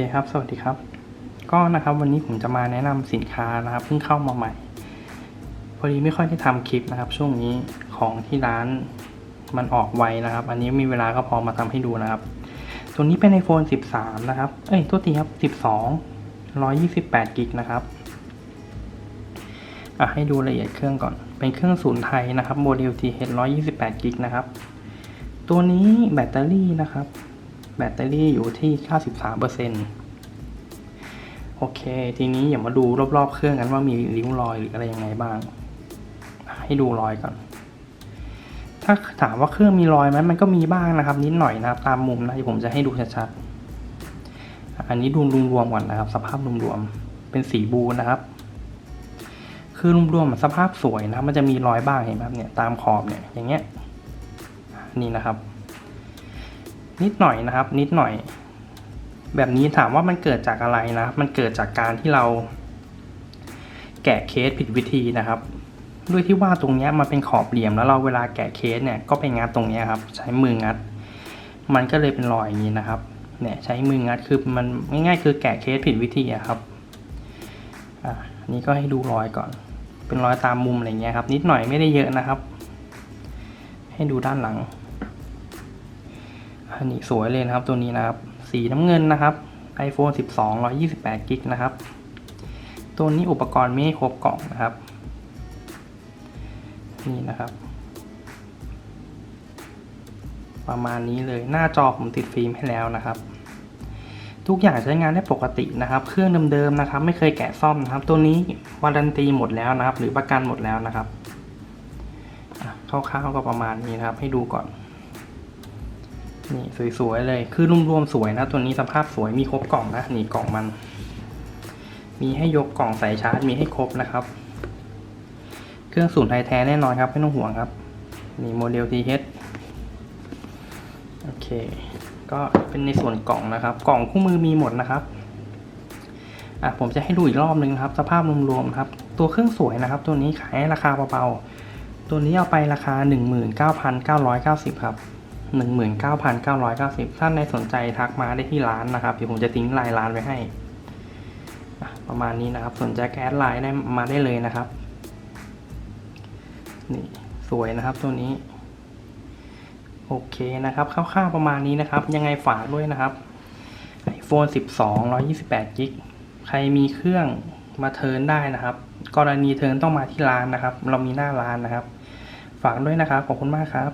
เคครับ สวัสดีครับ ก็นะครับวันนี้ผมจะมาแนะนำสินค้านะครับเพิ่งเข้ามาใหม่ พอดีไม่ค่อยได้ทำคลิปนะครับ ช่วงนี้ของที่ร้านมันออกไวนะครับ อันนี้มีเวลาก็พอมาทำให้ดูนะครับ ตัวนี้เป็น iPhone 13 นะครับ เอ้ยตัวทีครับ 12 128กิกนะครับอะให้ดูละเอียดเครื่องก่อน เป็นเครื่องศูนย์ไทยนะครับโมเดล TH 128กิกนะครับ ตัวนี้แบตเตอรี่นะครับ แบตเตอรี่อยู่ที่ 93%โอเค ทีนี้อย่ามาดูรอบๆ เครื่องกันว่ามีริ้วรอยหรืออะไรยังไงบ้าง ให้ดูรอยก่อน ถ้าถามว่าเครื่องมีรอยไหมมันก็มีบ้างนะครับ นิดหน่อยนะครับ ตามมุมนะที่ผมจะให้ดูชัดๆ อันนี้ดูรวมๆก่อนนะครับ สภาพรวมๆ เป็นสีบูนะครับคือรวมๆสภาพสวยนะมันจะมีรอยบ้างเห็นไหมครับเนี่ยตามขอบเนี่ยอย่างเงี้ยนี่นะครับ นิดหน่อยนะครับ นิดหน่อย แบบนี้ถามว่ามันเกิดจากอะไรนะ มันเกิดจากการที่เรา แกะเคสผิดวิธีนะครับ ด้วยที่ว่าตรงเนี้ยมันเป็นขอบเหลี่ยมแล้วเราเวลาแกะเคสเนี่ยก็ไปงัดตรงเนี้ยครับ ใช้มืองัด มันก็เลยเป็นรอยอย่างนี้นะครับเนี่ยใช้มืองัดคือมันง่ายๆคือแกะเคสผิดวิธีครับอะนี่ก็ให้ดูรอยก่อน เป็นรอยตามมุมอะไรเงี้ยครับ นิดหน่อยไม่ได้เยอะนะครับ ให้ดูด้านหลัง อันนี้สวยเลยนะครับตัวนี้นะครับ สีน้ำเงินนะครับ iPhone 12 128กิกนะครับ ตัวนี้อุปกรณ์ไม่ครบกล่องนะครับ นี่นะครับ ประมาณนี้เลยหน้าจอผมติดฟิล์มให้แล้วนะครับ ทุกอย่างใช้งานได้ปกตินะครับ เครื่องเดิมๆนะครับ ไม่เคยแกะซ่อมนะครับ ตัวนี้วารันตีหมดแล้วนะครับ หรือประกันหมดแล้วนะครับคร่าวๆก็ประมาณนี้นะครับ ให้ดูก่อน นี่สวยๆเลย คือรวมๆสวยนะ ตัวนี้สภาพสวยมีครบกล่องนะ นี่กล่องมัน มีให้ยกกล่องใส่ชาร์จมีให้ครบนะครับ เครื่องสูนย์ไทยแท้แน่นอนครับ ไม่ต้องห่วงครับ นี่โมเดล TH โอเค ก็เป็นในส่วนกล่องนะครับ กล่องคู่มือมีหมดนะครับอะผมจะให้ดูอีกรอบนึงนะครับ สภาพรวมๆครับ ตัวเครื่องสวยนะครับ ตัวนี้ขายราคาเบาๆ ตัวนี้เอาไปราคา 19,990 ครับ 19,990 ท่านในสนใจทักมาได้ที่ร้านนะครับ เดี๋ยวผมจะทิ้งไลน์ร้านไว้ให้ ประมาณนี้นะครับ สนใจแก๊สไลน์ได้มาได้เลยนะครับ นี่สวยนะครับตัวนี้ โอเคนะครับคร่าวๆประมาณนี้นะครับ ยังไงฝากด้วยนะครับ iPhone 12 128กิกใครมีเครื่องมาเทิร์นได้นะครับ กรณีเทิร์นต้องมาที่ร้านนะครับ เรามีหน้าร้านนะครับ ฝากด้วยนะครับ ขอบคุณมากครับ